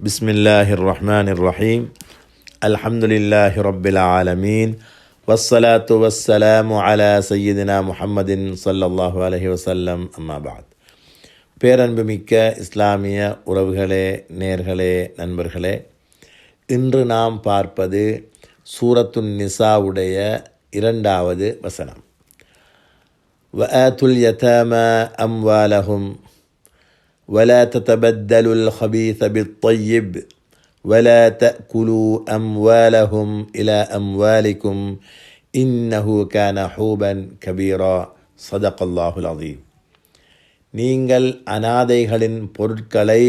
بسم الله الرحمن الرحيم الحمد لله رب العالمين والصلاة والسلام على سيدنا محمد صلى الله عليه وسلم أما بعد பேரன்புமிக்க இஸ்லாமிய உறவுகளே நேர்களே நண்பர்களே இன்று நாம் பார்ப்பது சூரத்துன் நிசாவுடைய இரண்டாவது வசனம் وآتوا اليتامى أموالهم ولا تتبدلوا الخبيث بالطيب ولا تأكلوا أموالهم إلى أموالكم إنه كان حوبا كبيرا صدق الله العظيم நீங்கள் அனாதைகளின் பொருட்களை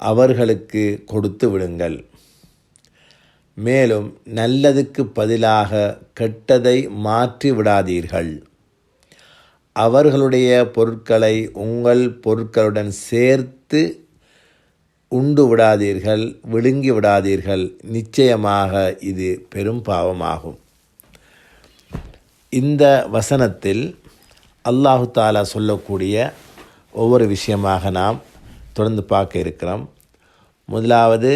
அவர்களுக்கு கொடுத்து விடுங்கள் மேலும் நல்லதுக்கு பதிலாக கெட்டதை மாற்றி விடாதீர்கள் அவர்களுடைய பொருட்களை உங்கள் பொருட்களுடன் சேர்த்து உண்டு விடாதீர்கள் விழுங்கி விடாதீர்கள். நிச்சயமாக இது பெரும் பாவமாகும். இந்த வசனத்தில் அல்லாஹு தாலா சொல்லக்கூடிய ஒவ்வொரு விஷயமாக நாம் தொடர்ந்து பார்க்க இருக்கிறோம். முதலாவது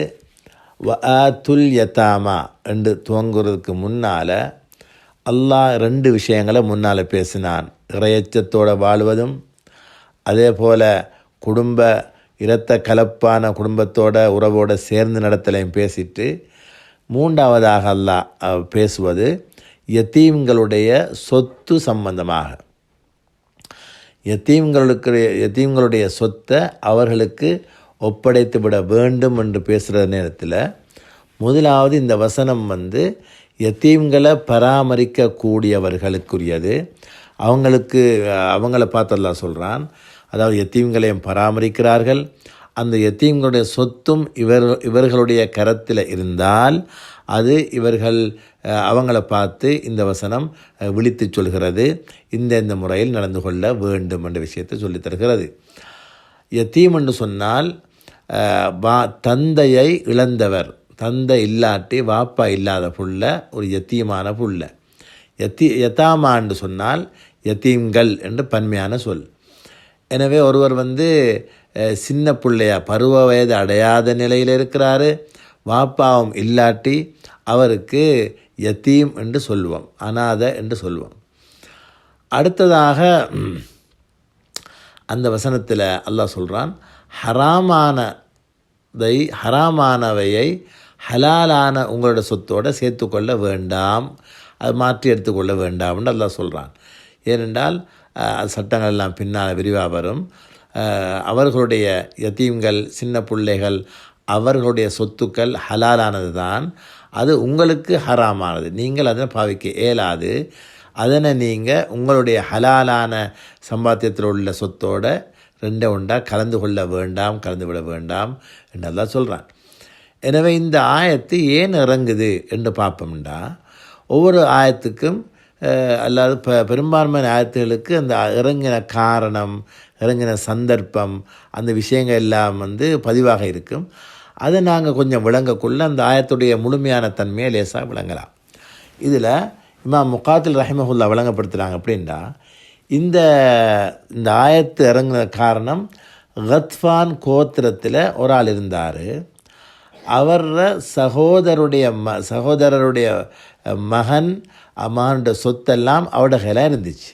வஅத்துல் யதாமா என்று துவங்குறதுக்கு முன்னால் அல்லாஹ் ரெண்டு விஷயங்களை முன்னால் பேசினான். இறையச்சத்தோடு வாழ்வதும் அதே போல் குடும்ப இரத்த கலப்பான குடும்பத்தோட உறவோடு சேர்ந்து நடத்தலையும் பேசிட்டு மூன்றாவதாக அல்லாஹ் பேசுவது யத்தீம்களுடைய சொத்து சம்பந்தமாக. யத்தீம்களுக்கு யத்தீம்களுடைய சொத்தை அவர்களுக்கு ஒப்படைத்து விட வேண்டும் என்று பேசுகிற நேரத்தில் முதலாவது இந்த வசனம் வந்து எத்தீம்களை பராமரிக்கக்கூடியவர்களுக்குரியது. அவங்களுக்கு அவங்கள பார்த்தெல்லாம் சொல்கிறான் அதாவது எத்தீம்களையும் பராமரிக்கிறார்கள். அந்த எத்தீம்களுடைய சொத்தும் இவர் இவர்களுடைய கரத்தில் இருந்தால் அது இவர்கள் அவங்கள பார்த்து இந்த வசனம் விழித்து சொல்கிறது. இந்த இந்த முறையில் நடந்து கொள்ள வேண்டும் என்ற விஷயத்தை சொல்லித் தருகிறது. என்று சொன்னால் வா தந்தையை இழந்தவர். தந்தை இல்லாட்டி வாப்பா இல்லாத புள்ள ஒரு எத்தியமான புள்ள. எத்தி எத்தாமான்னு சொன்னால் எத்தீம்கள் என்று பன்மையான சொல். எனவே ஒருவர் வந்து சின்ன பிள்ளையா பருவ வயது அடையாத நிலையில் இருக்கிறாரு. வாப்பாவும் இல்லாட்டி அவருக்கு யத்தீம் என்று சொல்லுவோம் அநாத என்று சொல்லுவோம் அடுத்ததாக அந்த வசனத்தில் அல்லாஹ் சொல்கிறான் ஹராமானதை ஹராமானவையை ஹலாலான உங்களோட சொத்தோடு சேர்த்துக்கொள்ள வேண்டாம். அது மாற்றி எடுத்துக்கொள்ள வேண்டாம்னு எல்லாம் சொல்கிறான் ஏனென்றால் சட்டங்கள் எல்லாம் பின்னால் விரிவாக வரும். அவர்களுடைய யத்தீம்கள் சின்ன பிள்ளைகள் அவர்களுடைய சொத்துக்கள் ஹலாலானது தான் அது உங்களுக்கு ஹராமானது. நீங்கள் அதனை பாவிக்க இயலாது. அதனை நீங்கள் உங்களுடைய ஹலாலான சம்பாத்தியத்தில் உள்ள சொத்தோட ரெண்டை உண்டாக கலந்து கொள்ள வேண்டாம் கலந்து விட வேண்டாம் என்றெல்லாம் சொல்கிறான் எனவே இந்த ஆயத்து ஏன் இறங்குது என்று பார்ப்போம்டா. ஒவ்வொரு ஆயத்துக்கும் அல்லாது ப பெரும்பான்மையான ஆயத்துகளுக்கு அந்த இறங்கின காரணம் இறங்கின சந்தர்ப்பம் அந்த விஷயங்கள் எல்லாம் வந்து பதிவாக இருக்கும். அதை நாங்கள் கொஞ்சம் விளங்கக்குள்ள அந்த ஆயத்துடைய முழுமையான தன்மையை லேசாக விளங்கலாம். இதில் இமாம் முகாத்தில் ரஹிமஹுல்லா விளங்கப்படுத்துகிறாங்க அப்படின்னா இந்த இந்த ஆயத்து இறங்கின காரணம் கத்ஃபான் கோத்திரத்தில் ஒரு ஆள் இருந்தார். அவர சகோதரருடைய ம சகோதரருடைய மகன் மகனுடைய சொத்தெல்லாம் அவட கையில் இருந்துச்சு.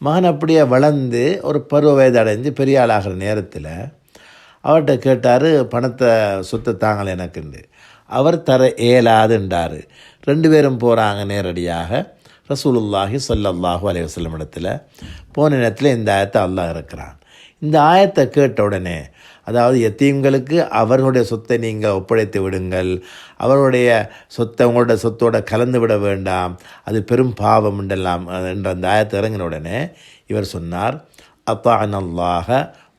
மகன் அப்படியே வளர்ந்து ஒரு பருவ வயது அடைஞ்சு பெரிய ஆளாகிற நேரத்தில் அவர்கிட்ட கேட்டார் பணத்தை சொத்தை தாங்கலை எனக்குண்டு அவர் தர இயலாதுன்றார். ரெண்டு பேரும் போகிறாங்க நேரடியாக. ரசூலுல்லாஹி சொல்லல்லாஹு அலைய வசல்லம் இடத்துல போன நேரத்தில் இந்த ஆயத்தை அல்லாஹ் இருக்கிறான் இந்த ஆயத்தை கேட்ட உடனே அதாவது எத்தீம்களுக்கு அவர்களுடைய சொத்தை நீங்கள் ஒப்படைத்து விடுங்கள். அவருடைய சொத்தை உங்களோட சொத்தோட கலந்து விட வேண்டாம். அது பெரும் பாவம் என்றெல்லாம் என்ற அந்த ஆயத்தை இறங்கின உடனே இவர் சொன்னார் அத்தானல்லாக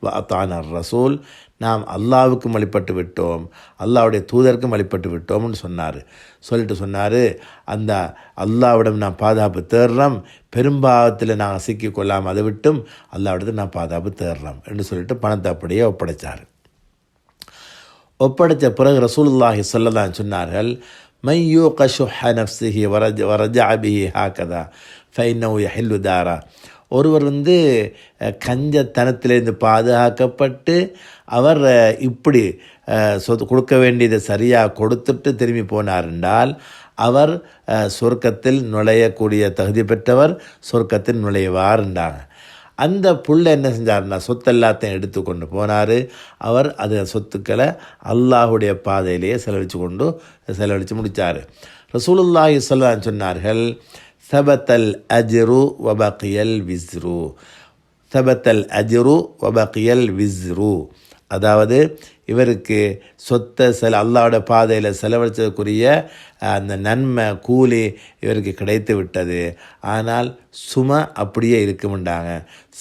அல்லாஹ ரசூல். நாம் அல்லாவுக்கும் வழிபட்டு விட்டோம். அல்லாவுடைய தூதருக்கும் வழிபட்டு விட்டோம்னு சொன்னார். சொல்லிட்டு சொன்னார் அந்த அல்லாவிடம் நான் பாதுகாப்பு தேடுறோம் பெரும்பாவத்தில் நாங்கள் சிக்கி கொள்ளாமல் அதை விட்டும் அல்லாவிடத்தில் நான் பாதுகாப்பு தேடுறோம் என்று சொல்லிட்டு பணத்தை அப்படியே ஒப்படைச்சார். ஒப்படைத்த பிறகு ரசூலுல்லாஹி சொல்லதான் சொன்னார்கள் மையூ ஹ நப்சிஹி வரஜ வரஜ அபிஹி ஹாக்கதா ஃபைனவு யஹில்லு தாரா. ஒருவர் வந்து அஹ், கஞ்சத்தனத்திலிருந்து பாதுகாக்கப்பட்டு அவர் இப்படி சொத்து கொடுக்க வேண்டியதை சரியாக கொடுத்துட்டு திரும்பி போனார் என்றால் அவர் சொர்க்கத்தில் நுழையக்கூடிய தகுதி பெற்றவர் சொர்க்கத்தில் நுழைவார் என்றாங்க. அந்த புள்ள என்ன செஞ்சாருன்னா சொத்து எல்லாத்தையும் எடுத்து கொண்டு போனார். அவர் அது சொத்துக்களை அல்லாஹுடைய பாதையிலேயே செலவழித்து கொண்டு செலவழித்து முடித்தார் ரசூலுல்லாஹி சொல்லான்னு சொன்னார்கள் சபத்தல் அஜ்ரு வபக்கியல் விஸ்ரு. சபத்தல் அஜ்ரு வபக்கியல் விஸ்ரு. அதாவது இவருக்கு சொத்தை செல அல்லாவோட பாதையில் செலவழிச்சதுக்குரிய அந்த நன்மை கூலி இவருக்கு கிடைத்து விட்டது. ஆனால் சும அப்படியே இருக்கமுண்டாங்க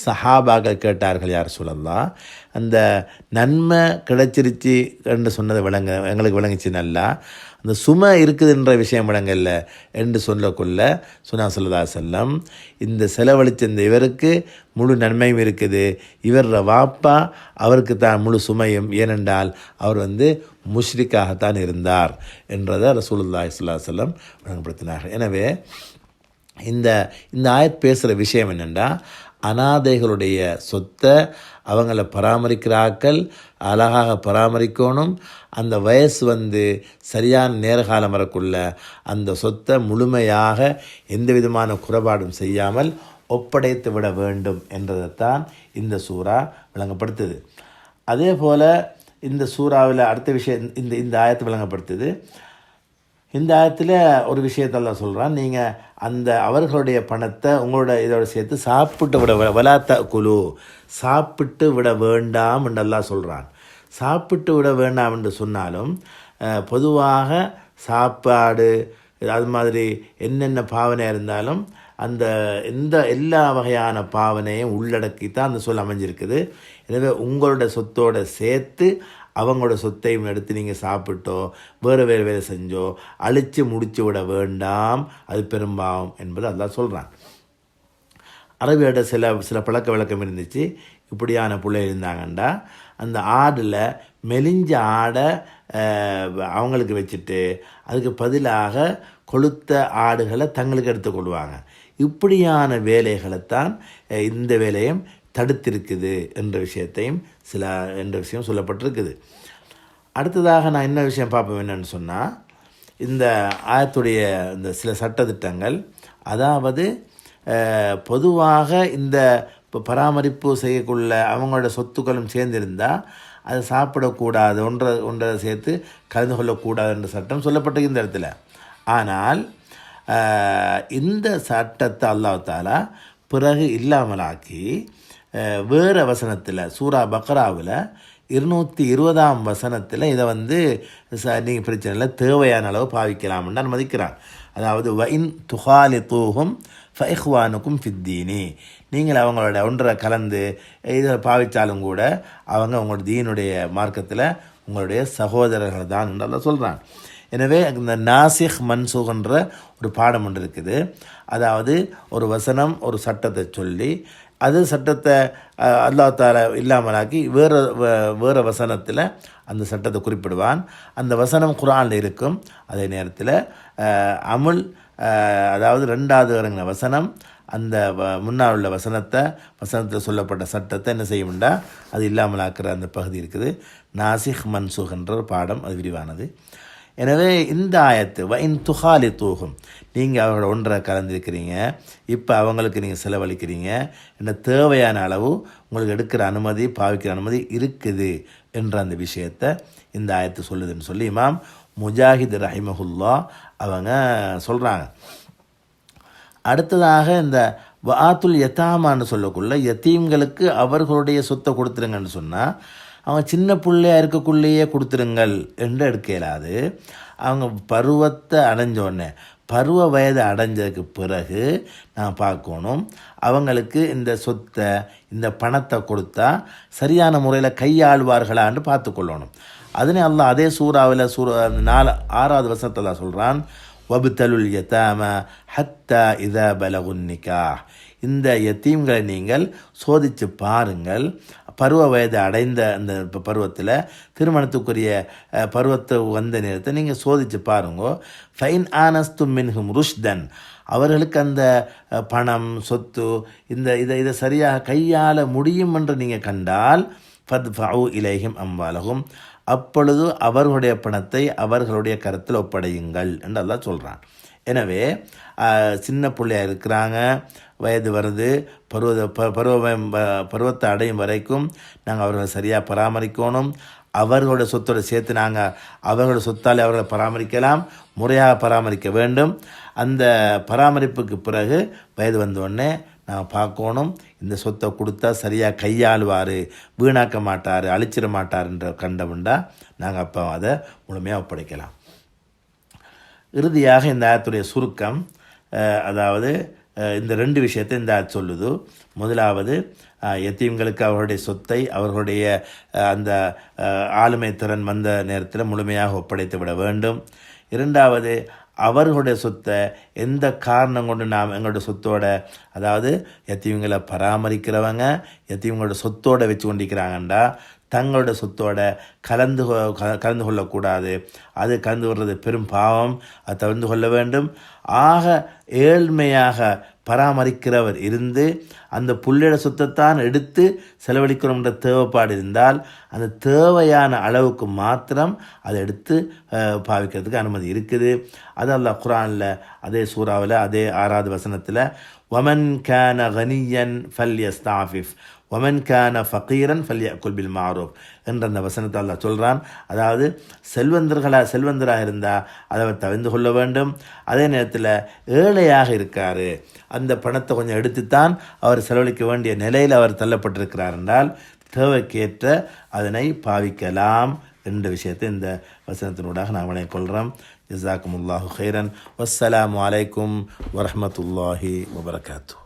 சஹாபாக்கள் கேட்டார்கள் யார் சொல்லலாம் அந்த நன்மை கிடைச்சிருச்சு என்று சொன்னது விளங்க எங்களுக்கு விளங்குச்சு நல்லா. அந்த சுமை இருக்குதுன்ற விஷயம் விளங்கல்ல என்று சொல்லக்குள்ள சுனா சொல்லதா செல்லம் இந்த செலவழித்த இந்த இவருக்கு முழு நன்மையும் இருக்குது. இவர வாப்பா அவருக்கு தான் முழு சுமையும். ஏனென்றால் அவர் வந்து முஷ்ரிக்காகத்தான் இருந்தார் என்றதை ரசூலுல்லா சுல்லா செல்லம் வஸல்லம் எனவே இந்த இந்த ஆயத் பேசுகிற விஷயம் என்னென்னா அனாதைகளுடைய சொத்தை அவங்கள பராமரிக்கிறாக்கள் அழகாக பராமரிக்கணும். அந்த வயசு வந்து சரியான நேரகாலம் வரக்குள்ள அந்த சொத்தை முழுமையாக எந்த விதமான குறைபாடும் செய்யாமல் ஒப்படைத்து விட வேண்டும் என்றதைத்தான் இந்த சூறா விளங்கப்படுத்துது. அதே போல் இந்த சூறாவில் அடுத்த விஷயம் இந்த இந்த ஆயத்தை விளங்கப்படுத்துது. இந்த ஆயத்தில் ஒரு விஷயத்தெல்லாம் சொல்கிறான் நீங்கள் அந்த அவர்களுடைய பணத்தை உங்களோட இதோட சேர்த்து சாப்பிட்டு விட வலாத்த குழு சாப்பிட்டு விட வேண்டாம் என்றெல்லாம் சொல்கிறான் சாப்பிட்டு விட வேண்டாம் என்று சொன்னாலும் பொதுவாக சாப்பாடு அது மாதிரி என்னென்ன பாவனை இருந்தாலும் அந்த எந்த எல்லா வகையான பாவனையும் உள்ளடக்கி தான் அந்த சொல் அமைஞ்சிருக்குது. எனவே உங்களோட சொத்தோடு சேர்த்து அவங்களோட சொத்தையும் எடுத்து நீங்கள் சாப்பிட்டோ வேறு வேறு வேலை செஞ்சோ அழித்து முடிச்சு விட வேண்டாம். அது பெரும்பாவம் என்பது அதான் சொல்கிறான் அரபியோட சில சில பழக்க வழக்கம் இருந்துச்சு. இப்படியான பிள்ளை இருந்தாங்கண்டா அந்த ஆடில் மெலிஞ்ச ஆடை அவங்களுக்கு வச்சுட்டு அதுக்கு பதிலாக கொளுத்த ஆடுகளை தங்களுக்கு எடுத்துக்கொள்வாங்க இப்படியான வேலைகளைத்தான் இந்த வேலையும் தடுத்திருக்குது என்ற விஷயத்தையும் சில என்ற விஷயம் சொல்லப்பட்டிருக்குது. அடுத்ததாக நான் என்ன விஷயம் பார்ப்போம் என்னன்னு சொன்னால் இந்த ஆயத்துடைய இந்த சில சட்டத்திட்டங்கள் அதாவது பொதுவாக இந்த இப்போ பராமரிப்பு செய்யக்குள்ள அவங்களோட சொத்துக்களும் சேர்ந்திருந்தால் அதை சாப்பிடக்கூடாது ஒன்றை ஒன்றை சேர்த்து கலந்து கொள்ளக்கூடாது என்ற சட்டம் சொல்லப்பட்டிருக்கு இந்த இடத்துல. ஆனால் இந்த சட்டத்தை அல்லாத்தால பிறகு இல்லாமலாக்கி வேறு வசனத்தில் சூரா பக்ராவில் இருநூற்றி இருபதாம் வசனத்தில் இதை வந்து ச நீங்கள் பிரச்சனை இல்லை தேவையான அளவு பாவிக்கலாம்னு அனுமதிக்கிறான் அதாவது வைன் துஹாலி தூகும் ஃபைஹ்வானுக்கும் ஃபித்தீனி. நீங்கள் அவங்களோட ஒன்றரை கலந்து இதை பாவித்தாலும் கூட அவங்க உங்களோட தீனுடைய மார்க்கத்தில் உங்களுடைய சகோதரர்கள் தான் என்று சொல்கிறான் எனவே இந்த நாசிஹ் மன்சூகன்ற ஒரு பாடம் ஒன்று இருக்குது. அதாவது ஒரு வசனம் ஒரு சட்டத்தை சொல்லி அது சட்டத்தை அல்லாத்தால இல்லாமலாக்கி வேறு வேறு வசனத்தில் அந்த சட்டத்தை குறிப்பிடுவான். அந்த வசனம் குரானில் இருக்கும். அதே நேரத்தில் அமுல் அதாவது ரெண்டாவது இறங்கின வசனம் அந்த வ- முன்னால் உள்ள வசனத்தை வசனத்தில் சொல்லப்பட்ட சட்டத்தை என்ன செய்யும்டா? அது இல்லாமலாக்கிற அந்த பகுதி இருக்குது. நாசிக் மன்சுகன்ற பாடம் அது விரிவானது. எனவே இந்த ஆயத்து வைன் துஹாலி தூகும் நீங்கள் அவங்களோட ஒன்றை கலந்துருக்கிறீங்க. இப்போ அவங்களுக்கு நீங்கள் செலவழிக்கிறீங்க. என்ன தேவையான அளவு உங்களுக்கு எடுக்கிற அனுமதி பாவிக்கிற அனுமதி இருக்குது என்ற அந்த விஷயத்தை இந்த ஆயத்து சொல்லுதுன்னு சொல்லி இமாம் முஜாஹித் ரஹிமஹுல்லா அவங்க சொல்கிறாங்க அடுத்ததாக இந்த வாத்துல் யத்தாமான்னு சொல்லக்குள்ள யத்தீம்களுக்கு அவர்களுடைய சொத்தை கொடுத்துருங்கன்னு சொன்னால் அவங்க சின்ன பிள்ளையா இருக்கக்குள்ளேயே கொடுத்துருங்கள் என்று எடுக்க இயலாது அவங்க பருவத்தை அடைஞ்சோடனே பருவ வயது அடைஞ்சதுக்கு பிறகு நான் பார்க்கணும். அவங்களுக்கு இந்த சொத்தை இந்த பணத்தை கொடுத்தா சரியான முறையில் கையாளுவார்களான்னு பார்த்துக்கொள்ளணும். அதனே அல்லாஹ் அதே சூறாவில் சூறா நாலு ஆறாவது வசனத்தில் சொல்கிறான் வபுத்தலுல் யதாம ஹத்தா இதா பலகுன்னிக்கா இந்த யத்தீம்களை நீங்கள் சோதித்து பாருங்கள். பருவ வயது அடைந்த அந்த பருவத்தில் திருமணத்துக்குரிய பருவத்தை வந்த நேரத்தை நீங்கள் சோதித்து பாருங்க. ஃபைன் ஆனஸ்து மின்ஹும் ருஷ்தன். அவர்களுக்கு அந்த பணம் சொத்து இந்த இதை இதை சரியாக கையாள முடியும் என்று நீங்கள் கண்டால் ஃபத் ஃபவு இலேஹிம் அம்பாலகும் அப்பொழுது அவர்களுடைய பணத்தை அவர்களுடைய கருத்தில் ஒப்படையுங்கள் என்று சொல்கிறான் எனவே சின்ன பிள்ளையாக இருக்கிறாங்க வயது வருது பருவ ப பருவம் பருவத்தை அடையும் வரைக்கும் நாங்கள் அவர்களை சரியாக பராமரிக்கணும். அவர்களோட சொத்தோட சேர்த்து நாங்கள் அவர்களோட சொத்தாலே அவர்களை பராமரிக்கலாம் முறையாக பராமரிக்க வேண்டும். அந்த பராமரிப்புக்கு பிறகு வயது வந்தோடனே நாங்கள் பார்க்கணும். இந்த சொத்தை கொடுத்தா சரியாக கையாளுவார். வீணாக்க மாட்டார் அழிச்சிட மாட்டார்ன்ற கண்டமுண்டா நாங்கள் அப்போ அதை முழுமையாக ஒப்படைக்கலாம். இறுதியாக இந்த ஆயத்துடைய சுருக்கம் அதாவது இந்த ரெண்டு விஷயத்தை இந்த சொல்லுது. முதலாவது எத்தீம்களுக்கு அவர்களுடைய சொத்தை அவர்களுடைய அந்த ஆளுமை திறன் வந்த நேரத்தில் முழுமையாக ஒப்படைத்து விட வேண்டும். இரண்டாவது அவர்களுடைய சொத்தை எந்த காரணம் கொண்டு நாம் எங்களுடைய சொத்தோட அதாவது எத்தீவங்களை பராமரிக்கிறவங்க எத்தீவங்களோட சொத்தோடு வச்சு கொண்டிருக்கிறாங்கண்டா தங்களோட சொத்தோட கலந்து கொ- க- கலந்து கொள்ளக்கூடாது. அது கலந்து கொள்வது பெரும் பாவம். அது தவிர்த்து கொள்ள வேண்டும். ஆக ஏழ்மையாக பராமரிக்கிறவர் இருந்து அந்த புள்ளிட சொத்தைத்தான் எடுத்து செலவழிக்கணும்ன்ற தேவைப்பாடு இருந்தால் அந்த தேவையான அளவுக்கு மாத்திரம் அதை எடுத்து பாவிக்கிறதுக்கு அனுமதி இருக்குது. அது அல்லாஹ் குரானில் அதே சூறாவில் அதே ஆறாவது வசனத்தில் ஒமன் கேன கனியன் ஃபல் யஸ்தாஃபிஃப் ஒமன் கேன ஃபக்கீரன் ஃபல்யா குல்பில் மாரூப் என்ற அந்த வசனத்தை அல்லாஹ் சொல்கிறான் அதாவது செல்வந்தர்களாக செல்வந்தராக இருந்தால் அதை தவிர்ந்து கொள்ள வேண்டும். அதே நேரத்தில் ஏழையாக இருக்கார் அந்த பணத்தை கொஞ்சம் எடுத்துத்தான் அவர் செலவழிக்க வேண்டிய நிலையில் அவர் தள்ளப்பட்டிருக்கிறார் என்றால் தேவைக்கேற்ற அதனை பாவிக்கலாம் என்ற விஷயத்தை இந்த வசனத்தினூடாக நாம் விளங்கிக் கொள்கிறோம் ஜசாக்குமுல்லாஹு ஹைரன் வஸ்ஸலாம் வலைக்கும் வரமத்துல்லாஹி வபரகாத்து